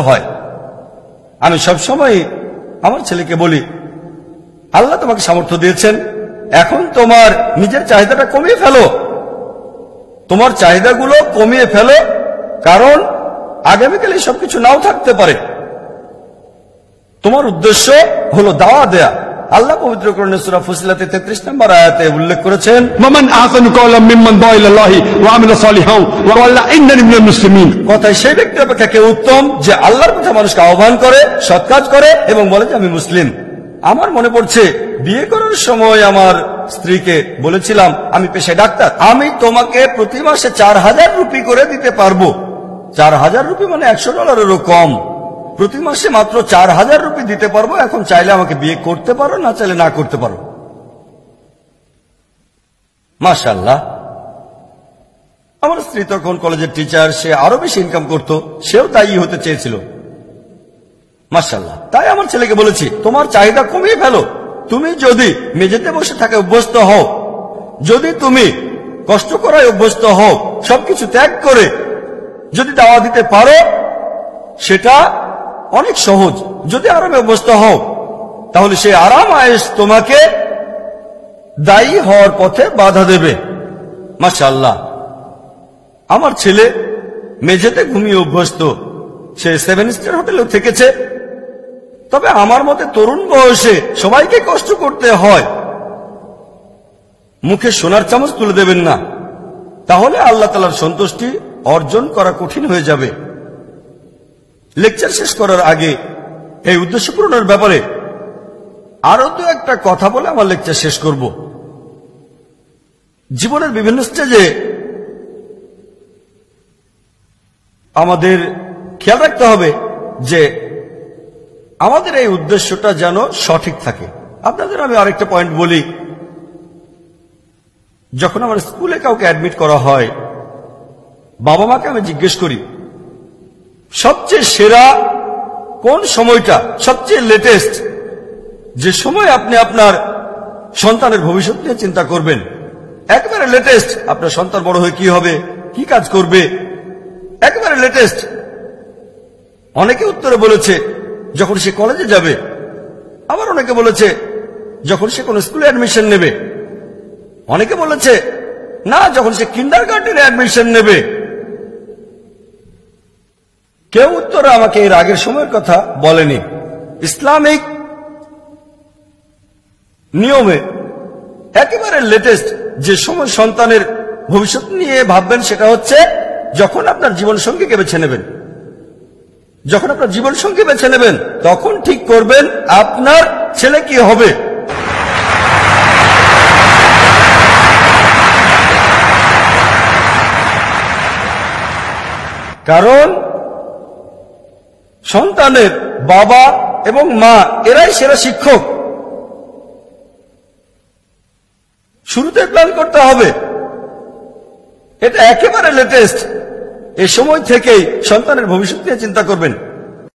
হয়। আমি সবসময় আমার ছেলেকে বলি, আল্লাহ তোমাকে সামর্থ্য দিয়েছেন, এখন তোমার নিজের চাহিদাটা কমিয়ে ফেলো। তোমার চাহিদাগুলো কমিয়ে ফেলো, কারণ আগামীকালে সবকিছু নাও থাকতে পারে। তোমার উদ্দেশ্য হলো দাওয়া দেয়া। আল্লাহ পবিত্র করণে সুরা ফুসিলাতে তেত্রিশ নম্বর আয়াতে উল্লেখ করেছেন মামান কথা সেই ব্যক্তি অপেক্ষা কে উত্তম? যে আল্লাহর কথা মানুষকে আহ্বান করে সৎ কাজ করে এবং বলে যে আমি মুসলিম। আমার মনে পড়ছে বিয়ে করার সময় আমার স্ত্রীকে বলেছিলাম আমি পেশায় ডাক্তার আমি তোমাকে প্রতি মাসে চার হাজার রুপি করে দিতে পারব। চার হাজার রুপি মানে একশো ডলারেরও কম। প্রতি মাসে মাত্র চার হাজার রুপি দিতে পারব, এখন চাইলে আমাকে বিয়ে করতে পারো, না চাইলে না করতে পারো। মাশাল্লাহ আমার স্ত্রী তখন কলেজের টিচার সে আরও বেশি ইনকাম করত, সেও তাই হতে চেয়েছিল। মার্শাল্লাহ তাই আমার ছেলেকে বলেছি, তোমার চাহিদা কমিয়ে ফেলো। তুমি যদি মেঝেতে বসে থাকে অভ্যস্ত হও, যদি তুমি কষ্ট করায় অভ্যস্ত হও, সবকিছু ত্যাগ করে যদি দাওয়া দিতে পারো, সেটা অনেক সহজ। যদি আরামে অভ্যস্ত হও, তাহলে সেই আরাম আয়েস তোমাকে দায়ী হওয়ার পথে বাধা দেবে। মাশাল্লাহ আমার ছেলে মেঝেতে ঘুমিয়ে অভ্যস্ত। সে সেভেন স্টার হোটেলেও থেকেছে। তবে আমার মতে তরুণ বয়সে সবাইকে কষ্ট করতে হয়। মুখে সোনার চামচ তুলে দেবেন না। তাহলে আল্লাহ তালার সন্তুষ্টি অর্জন করা কঠিন হয়ে যাবে। লেকচার শেষ করার আগে এই উদ্দেশ্য পূরণের ব্যাপারে আরও তো একটা কথা বলে আমার লেকচার শেষ করব। জীবনের বিভিন্ন স্টেজে আমাদের খেয়াল রাখতে হবে যে আমাদের এই উদ্দেশ্যটা যেন সঠিক থাকে। আপনাদের আমি আরেকটা পয়েন্ট বলি। যখন আমার স্কুলে কাউকে অ্যাডমিট করা হয় বাবা মাকে আমি জিজ্ঞেস করি সবচেয়ে সেরা কোন সময়টা? সবচেয়ে লেটেস্ট যে সময় আপনি আপনার সন্তানের ভবিষ্যৎ নিয়ে চিন্তা করবেন। একবারে লেটেস্ট আপনার সন্তান বড় হয়ে কি হবে? কি কাজ করবে? একবারে লেটেস্ট অনেকে উত্তরে বলেছে, যখন সে কলেজে যাবে, আবার অনেকে বলেছে, যখন সে কোন স্কুলে অ্যাডমিশন নেবে। অনেকে বলেছে, না, যখন সে কিন্ডার গার্ডেনে অ্যাডমিশন নেবে কেউ উত্তরে আমাকে এর আগের সময়ের কথা বলেনি। ইসলামিক নিয়মে একেবারে লেটেস্ট যে সময় সন্তানের ভবিষ্যৎ নিয়ে ভাববেন সেটা হচ্ছে যখন আপনার জীবন সঙ্গীকে বেছে নেবেন। যখন আপনার জীবন সঙ্গী বেছে নেবেন, তখন ঠিক করবেন আপনার ছেলে কি হবে। কারণ সন্তানের বাবা এবং মা, এরাই সেরা শিক্ষক। শুরুতে প্ল্যান করতে হবে। এটা একেবারে লেটেস্ট এ সময় থেকেই সন্তানের ভবিষ্যৎ নিয়ে চিন্তা করবেন।